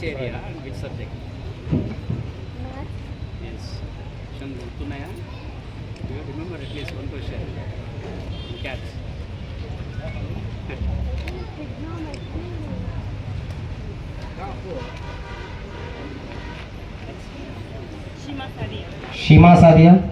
which area and which subject? Math. Yes. Shandu, Tunaya? You remember at least one question. Cats. Shima Sadia. Shima Sadia.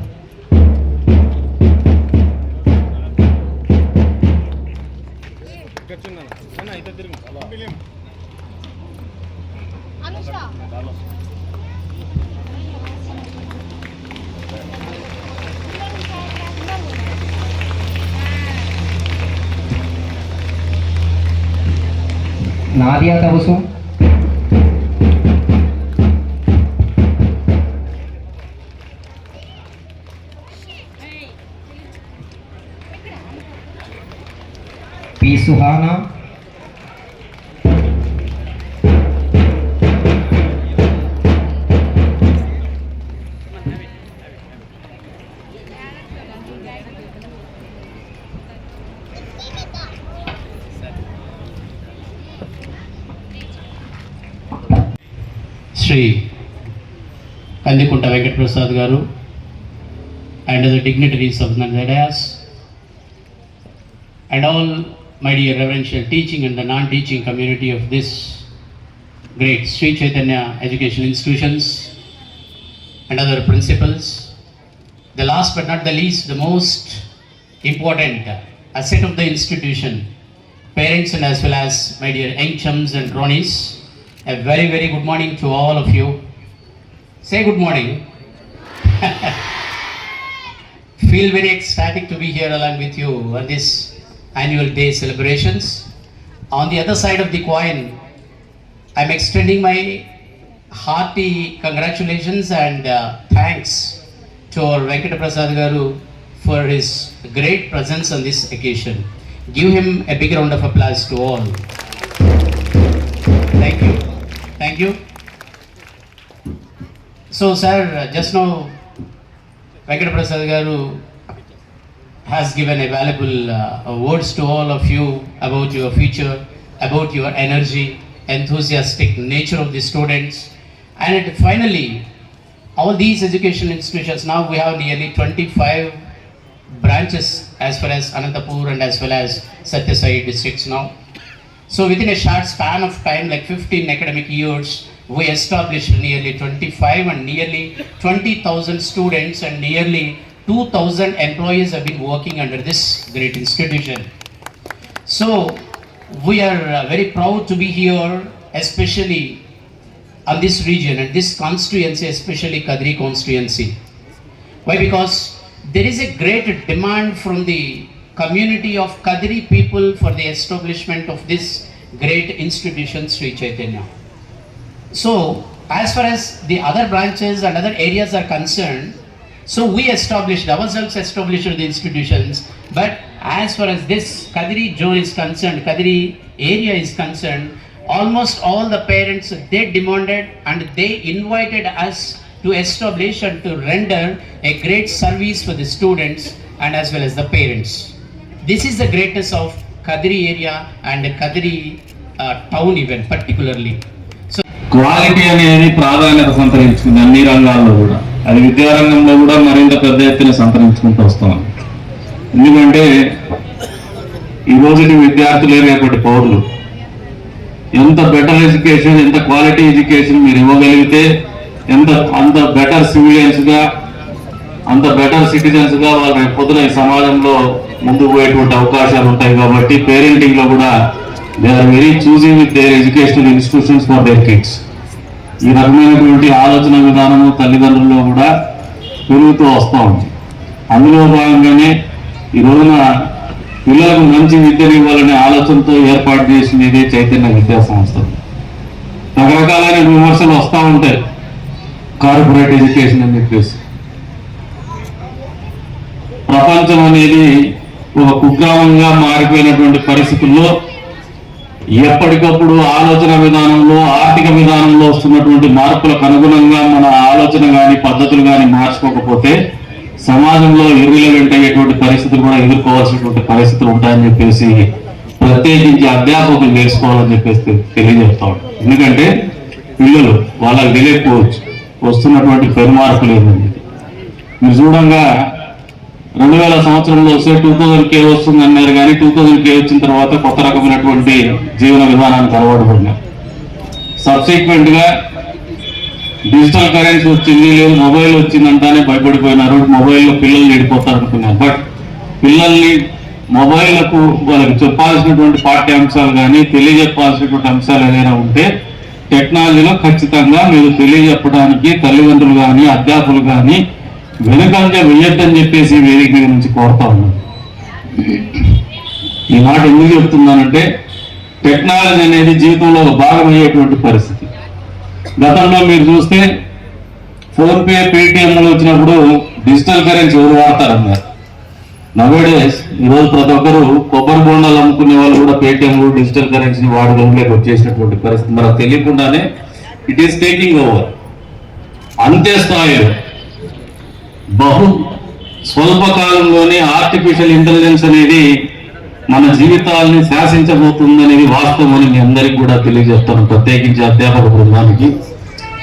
ना दिया था उसको सुहाना। శ్రీ కందికుంట వెంకటప్రసాద్ గారు and the dignitaries of Nandayas and all my dear reverential teaching and the non-teaching community of this great Sri Chaitanya education institutions and other principals. The last but not the least, the most important asset of the institution, parents and as well as my dear young chums and cronies, a very, very good morning to all of you. Say good morning. Feel very ecstatic to be here along with you on this annual day celebrations. On the other side of the coin, I'm extending my hearty congratulations and uh, thanks to our Venkata Prasad Garu for his great presence on this occasion. Give him a big round of applause to all. Thank you. Thank you. So, sir, just now, Venkata Prasad Garu has given a valuable uh, words to all of you about your future, about your energy, enthusiastic nature of the students, and finally, all these education institutions now we have nearly 25 branches as far as Anantapur and as well as Satyasai districts now. So within a short span of time, like 15 academic years, we established nearly 25 and nearly 20,000 students and nearly 2,000 employees have been working under this great institution. So we are uh, very proud to be here, especially on this region and this constituency, especially Kadri constituency. Why? Because there is a great demand from the community of Kadri people for the establishment of this great institution, Sri Chaitanya. So, as far as the other branches and other areas are concerned, so we established ourselves, established the institutions, but as far as this Kadri zone is concerned, Kadri area is concerned, almost all the parents they demanded and they invited us to establish and to render a great service for the students and as well as the parents. This is the greatest of Kadiri area and Kadiri town even particularly so quality అనేది ప్రాధాన్యత సంతరించుకుంది అన్ని రంగాల్లో కూడా. అది విద్యారంగంలో కూడా మరింత పెద్ద ఎత్తున సంతరించుకుంటూ వస్తాం ఎందుకంటే ఈ రోజుటి విద్యార్థులే రేపటి పౌరులు ఎంత బెటర్ ఎడ్యుకేషన్ ఎంత క్వాలిటీ ఎడ్యుకేషన్ మీరు ఇవ్వగలిగితే ఎంత అంత బెటర్ సివిలియన్స్గా అంత బెటర్ సిటిజన్స్గా వాళ్ళు రేపు పొద్దున ఈ సమాజంలో ముందుకు పోయేటువంటి అవకాశాలు ఉంటాయి కాబట్టి పేరెంటింగ్లో కూడా they are very choosing with their educational institutions for their kids ఈ రకమైనటువంటి ఆలోచన విధానము తల్లిదండ్రుల్లో కూడా పెరుగుతూ వస్తూ ఉంది. అందులో భాగంగానే ఈ రోజున పిల్లలకు మంచి విద్యను ఇవ్వాలనే ఆలోచనతో ఏర్పాటు చేసింది చైతన్య విద్యా సంస్థ. రకరకాలైన విమర్శలు వస్తూ ఉంటాయి. కార్పొరేట్ ఎడ్యుకేషన్ అని చెప్పేసి. ప్రపంచం అనేది ఒక కుగ్రామంగా మారిపోయినటువంటి పరిస్థితుల్లో ఎప్పటికప్పుడు ఆలోచన విధానంలో ఆర్థిక విధానంలో వస్తున్నటువంటి మార్పులకు అనుగుణంగా మన ఆలోచన కానీ పద్ధతులు కానీ మార్చుకోకపోతే సమాజంలో ఇర్రిలవెంట్ అయ్యేటువంటి పరిస్థితులు కూడా ఎదుర్కోవాల్సినటువంటి పరిస్థితులు ఉంటాయని చెప్పేసి ప్రత్యేకించి అధ్యాపకులు నేర్చుకోవాలని చెప్పేసి తెలియజేస్తా ఎందుకంటే పిల్లలు వాళ్ళకి తెలియకపోవచ్చు వస్తున్నటువంటి పెరుమార్పులు ఏంటంటే మీరు చూడంగా రెండు వేల సంవత్సరంలో వస్తే టూ థౌజండ్ కే వస్తుంది అన్నారు కానీ టూ థౌజండ్ కే వచ్చిన తర్వాత కొత్త రకమైనటువంటి జీవన విధానానికి అలవాటు పడినాం. సబ్సిక్వెంట్గా డిజిటల్ కరెన్సీ వచ్చింది లేదు మొబైల్ వచ్చిందంటానే భయపడిపోయినారు. మొబైల్లో పిల్లలు నేడిపోతారు అనుకున్నారు బట్ పిల్లల్ని మొబైల్కు వాళ్ళకి చెప్పాల్సినటువంటి పాఠ్యాంశాలు కానీ తెలియజెప్పాల్సినటువంటి అంశాలు ఏదైనా ఉంటే టెక్నాలజీలో ఖచ్చితంగా మీరు తెలియజెప్పడానికి తల్లిదండ్రులు కానీ అధ్యాపకులు కానీ వెనుకంజ వెళ్ళొద్దని చెప్పేసి వేదిక మీద నుంచి కోరుతా ఉన్నాను. ఈ మాట ఎందుకు చెప్తున్నానంటే టెక్నాలజీ అనేది జీవితంలో ఒక భాగం పరిస్థితి. గతంలో మీరు చూస్తే ఫోన్పే పేటిఎంలు వచ్చినప్పుడు డిజిటల్ కరెన్సీ ఎవరు వాడతారన్నారు? నవేడేస్ ఈరోజు ప్రతి ఒక్కరు కొబ్బరి బోండాలు అమ్ముకునే వాళ్ళు కూడా పేటిఎంలు డిజిటల్ కరెన్సీని వాడడంలోకి వచ్చేసినటువంటి పరిస్థితి. మనకు తెలియకుండానే ఇట్ ఈస్ టేకింగ్ ఓవర్ అంతే స్థాయిలో బహు స్వల్పకాలంలోనే ఆర్టిఫిషియల్ ఇంటెలిజెన్స్ అనేది మన జీవితాలని శాసించబోతుందనేది వాస్తవం అని మీ అందరికీ కూడా తెలియజేస్తాను. ప్రత్యేకించి అధ్యాపక బృందానికి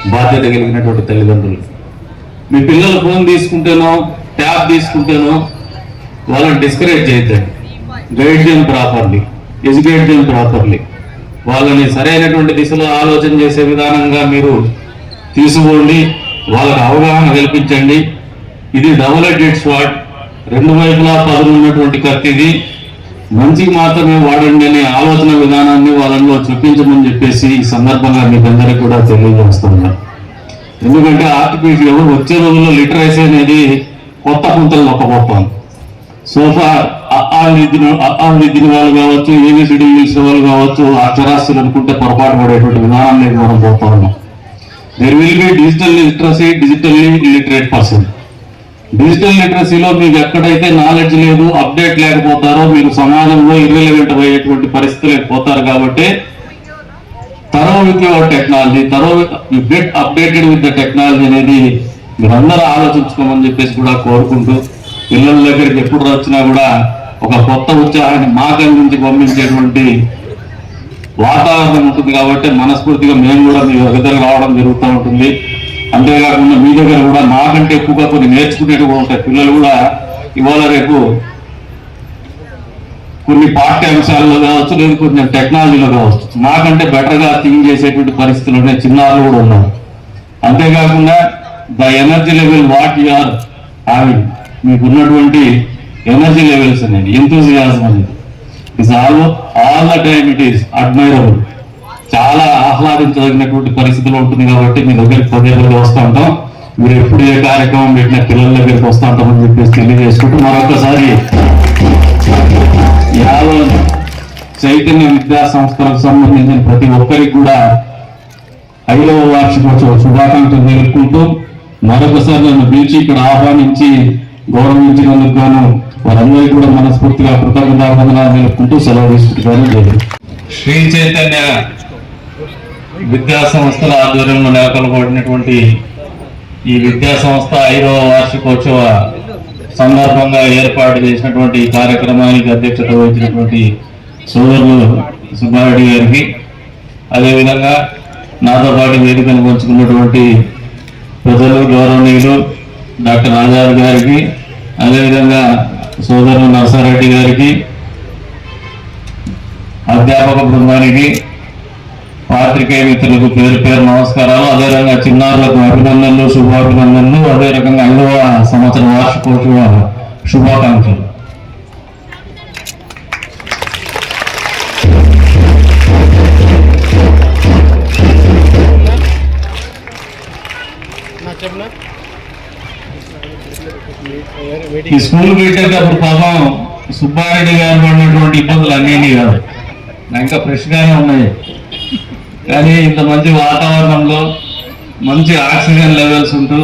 బాధ్యత కలిగినటువంటి తల్లిదండ్రులు. మీ పిల్లలు ఫోన్ తీసుకుంటేనో ట్యాబ్ తీసుకుంటేనో వాళ్ళని డిస్కరేజ్ చేయొద్దండి. గైడ్ చేయం ప్రాపర్లీ ఎడ్యుకేట్ చేయం ప్రాపర్లీ వాళ్ళని సరైనటువంటి దిశలో ఆలోచన చేసే విధానంగా మీరు తీసుకోండి. వాళ్ళకి అవగాహన కల్పించండి. ఇది డబుల్ ఎడెడ్ స్వాట్ రెండు వైపులా పదులు ఉన్నటువంటి కత్తి ఇది. మంచికి మాత్రమే వాడండి అనే ఆలోచన విధానాన్ని వాళ్ళలో చూపించమని చెప్పేసి ఈ సందర్భంగా మీకందరికీ కూడా తెలియజేస్తున్నారు ఎందుకంటే ఆర్టిఫిషియల్ వచ్చే రోజుల్లో లిటరసీ అనేది కొత్త పుంతలు గొప్ప సోఫా ఆ విద్యను వాళ్ళు కావచ్చు ఏబిసిడి తెలిసిన వాళ్ళు కావచ్చు అక్షరాస్తులు అనుకుంటే పొరపాటు పడేటువంటి విధానాన్ని మనం పోతా ఉన్నాం. There will be digital literacy digitally literate person digital లిటరసీలో మీకు ఎక్కడైతే నాలెడ్జ్ లేదు అప్డేట్ లేకపోతారో మీరు సమాజంలో ఇర్రిలవెంట్ అయ్యేటువంటి పరిస్థితులకు పోతారు కాబట్టి through with your technology through get updated with the technology అనేది మీరందరూ ఆలోచించుకోమని చెప్పేసి కూడా కోరుకుంటూ పిల్లల దగ్గరికి ఎప్పుడు వచ్చినా కూడా ఒక కొత్త ఉత్సాహాన్ని మాకం నుంచి పంపించేటువంటి వాతావరణం ఉంటుంది కాబట్టి మనస్ఫూర్తిగా మేము కూడా మీ దగ్గర రావడం జరుగుతూ ఉంటుంది. అంతేకాకుండా మీ దగ్గర కూడా నాకంటే ఎక్కువగా కొన్ని నేర్చుకునేవి కూడా ఉంటాయి. పిల్లలు కూడా ఇవాళ రేపు కొన్ని పాఠ్యాంశాల్లో కావచ్చు లేదు కొంచెం టెక్నాలజీలో కావచ్చు నాకంటే బెటర్గా థింక్ చేసేటువంటి పరిస్థితులు ఉన్నాయి. చిన్నారులు కూడా ఉన్నారు. అంతేకాకుండా the energy level what you are having మీకు ఉన్నటువంటి ఎనర్జీ లెవెల్స్ అనేది ఎంతూజియాజం అనేది is all all the time it is admirable చాలా ఆహ్లాదించదగినటువంటి పరిస్థితిలో ఉంటుంది కాబట్టి మీ దగ్గరికి పదే పదే వస్తూ ఉంటాం. మీరు ఎప్పుడు ఏ కార్యక్రమం పెట్టిన పిల్లల దగ్గరికి వస్తూ ఉంటామని చెప్పేసి తెలియజేసుకుంటూ మరొకసారి యాభై చైతన్య విద్యా సంస్థలకు సంబంధించిన ప్రతి ఒక్కరికి కూడా ఐదవ వార్షికోత్సవ శుభాకాంక్షలు తెలుపుకుంటూ మరొకసారి నన్ను పిలిచి ఇక్కడ ఆహ్వానించి గౌరవించినందుకు గాను వారందరికీ కూడా మనస్ఫూర్తిగా కృతజ్ఞతావందనాలు తెలుపుకుంటూ సెలవు తీసుకుంటున్నాను. శ్రీ చైతన్య విద్యా సంస్థల ఆధ్వర్యంలో నెలకొల్పబడినటువంటి ఈ విద్యా సంస్థ ఐదవ వార్షికోత్సవ సందర్భంగా ఏర్పాటు చేసినటువంటి కార్యక్రమానికి అధ్యక్షత వహించినటువంటి సోదరులు సుబ్బారెడ్డి గారికి. అదేవిధంగా నాతో పాటు వేదికను పంచుకున్నటువంటి ప్రజలు గౌరవనీయులు డాక్టర్ ఆజాద్ గారికి అదేవిధంగా సోదరులు నర్సారెడ్డి గారికి అధ్యాపక బృందానికి పాత్రికేయ మిత్రులకు పేరు పేరు నమస్కారాలు. అదేవిధంగా చిన్నారులకు అభినందనలు శుభాభినందనలు. అదే రకంగా ఐదవ సంవత్సరం వార్షికోత్సవ శుభాకాంక్షలు. ఈ స్కూల్ పెట్టేటప్పుడు పాపం సుబ్బారెడ్డి గారు పడినటువంటి ఇబ్బందులు అన్నీ కాదు. ఇంకా ఫ్రెష్గానే ఉన్నాయి. కానీ ఇంత మంచి వాతావరణంలో మంచి ఆక్సిజన్ లెవెల్స్ ఉంటూ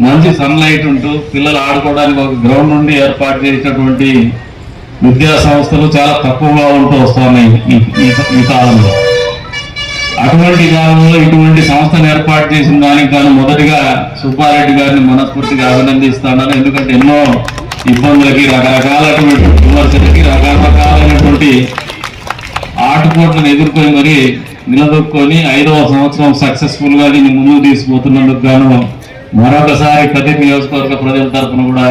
మంచి సన్లైట్ ఉంటూ పిల్లలు ఆడుకోవడానికి ఒక గ్రౌండ్ నుండి ఏర్పాటు చేసినటువంటి విద్యా సంస్థలు చాలా తక్కువగా ఉంటూ వస్తున్నాయి ఈ- కాలంలో. అటువంటి కాలంలో ఇటువంటి సంస్థను ఏర్పాటు చేసిన దానికి గాను మొదటిగా సుబ్బారెడ్డి గారిని మనస్ఫూర్తిగా అభినందిస్తాను ఎందుకంటే ఎన్నో ఇబ్బందులకి రకరకాలైనటువంటి విమర్శలకి రకరకాలైనటువంటి ఆటుపోట్లను ఎదుర్కొని మరి నిలదొక్కొని ఐదవ సంవత్సరం సక్సెస్ఫుల్గా దీన్ని ముందుకు తీసుకుపోతున్నందుకు గాను మరొకసారి ప్రతి నియోజకవర్గ ప్రజల తరఫున కూడా